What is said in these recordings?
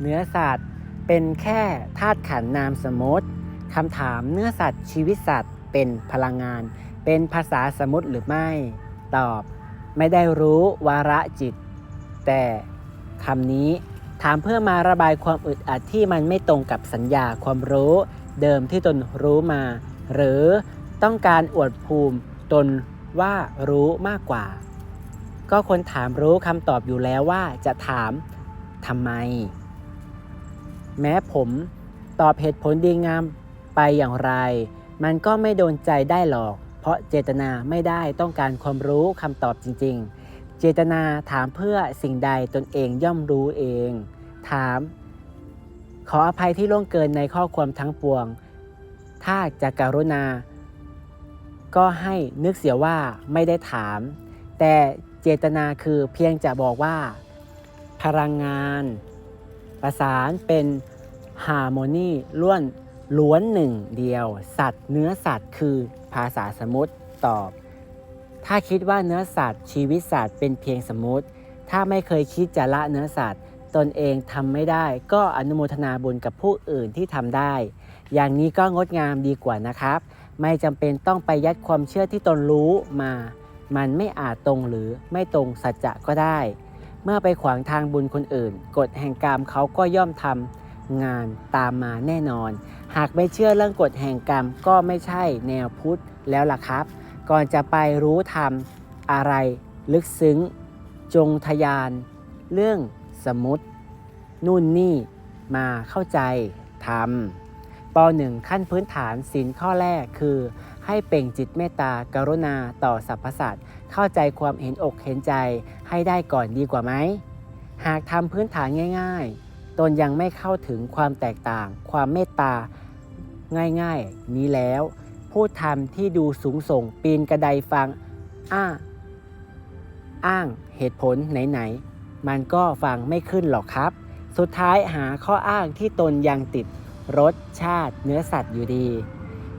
เนื้อสัตว์เป็นแค่ธาตุขันนามสมมติคำถามเนื้อสัตว์ชีวิตสัตว์เป็นพลังงาน เป็นภาษาสมมติหรือไม่ ตอบ ไม่ได้รู้วาระจิต แต่คำนี้ถามเพื่อมาระบายความอึดอัดที่มันไม่ตรงกับสัญญาความรู้เดิมที่ตนรู้มา หรือต้องการอวดภูมิตนว่ารู้มากกว่า ก็คนถามรู้คำตอบอยู่แล้วว่าจะถามทำไม แม้ผมตอบเหตุผลดีงามไปอย่างไร มันก็ไม่โดนใจได้หรอก เพราะเจตนาไม่ได้ต้องการความรู้คำตอบจริง ๆ เจตนาถามเพื่อสิ่งใดตนเองย่อมรู้เอง ถาม ขออภัยที่ล่วงเกินในข้อความทั้งปวง ถ้าจะกรุณา ก็ให้นึกเสียว่าไม่ได้ถาม แต่เจตนาคือเพียงจะบอกว่า พลังงาน ประสานเป็นฮาร์โมนีล้วนล้วนหนึ่งเดียว สัตว์เนื้อสัตว์คือภาษาสมมติตอบ ถ้าคิดว่าเนื้อสัตว์ ชีวิตสัตว์เป็นเพียงสมมติ ถ้าไม่เคยคิดจะละเนื้อสัตว์ ตนเองทำไม่ได้ ก็อนุโมทนาบุญกับผู้อื่นที่ทำได้ อย่างนี้ก็งดงามดีกว่านะครับ ไม่จำเป็นต้องไปยัดความเชื่อที่ตนรู้มา มันไม่อาจตรงหรือไม่ตรงสัจจะก็ได้ เมื่อไปขวางทางบุญคนอื่น กฎแห่งกรรมเขาก็ย่อมทำงานตามมาแน่นอน หากไม่เชื่อเรื่องกฎแห่งกรรมก็ไม่ใช่แนวพุทธแล้วล่ะครับ ก่อนจะไปรู้ธรรมอะไรลึกซึ้ง จงทยาน เรื่องสมมตินู่นนี่มาเข้าใจทำป .1 ขั้นพื้นฐานศีลข้อแรกคือ ให้เปล่งจิตเมตตากรุณาต่อสรรพสัตว์เข้าใจความเห็นอกเห็นใจให้ได้ก่อนดีกว่าไหม หากทำพื้นฐานง่าย ๆ ตนยังไม่เข้าถึงความแตกต่าง ความเมตตาง่ายๆ นี้แล้วพูดธรรมที่ดูสูงส่งปีนกระไดฟังอ้าอ้างเหตุผลไหนๆ มันก็ฟังไม่ขึ้นหรอกครับ สุดท้ายหาข้ออ้างที่ตนยังติดรสชาติเนื้อสัตว์อยู่ดี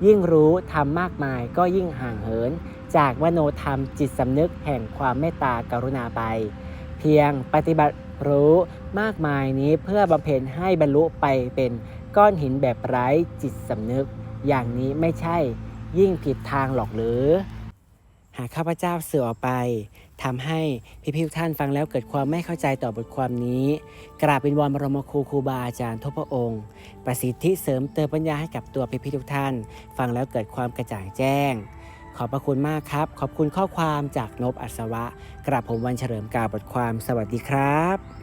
ยิ่งรู้ทำมากมายก็ยิ่งห่างเหิน จากวโนธรรมจิตสำนึกแห่งความเมตตากรุณาไป เพียงปฏิบัติรู้มากมายนี้เพื่อบำเพ็ญให้บรรลุไปเป็นก้อนหินแบบไร้จิตสำนึก อย่างนี้ไม่ใช่ยิ่งผิดทางหรอกหรือ หากข้าพเจ้าสื่อออกไปทำให้พี่พิทุกท่านฟังแล้วเกิดความไม่เข้าใจต่อบทความนี้ กราบเป็นวอนบรมครูครูบาอาจารย์ทุกพระองค์ ประสิทธิเสริมเติมปัญญาให้กับตัวพี่พิทุกท่าน ฟังแล้วเกิดความกระจ่างแจ้ง ขอบพระคุณมากครับ ขอบคุณข้อความจากนบอัศวะ กราบผมวันเฉลิมกล่าวบทความ สวัสดีครับ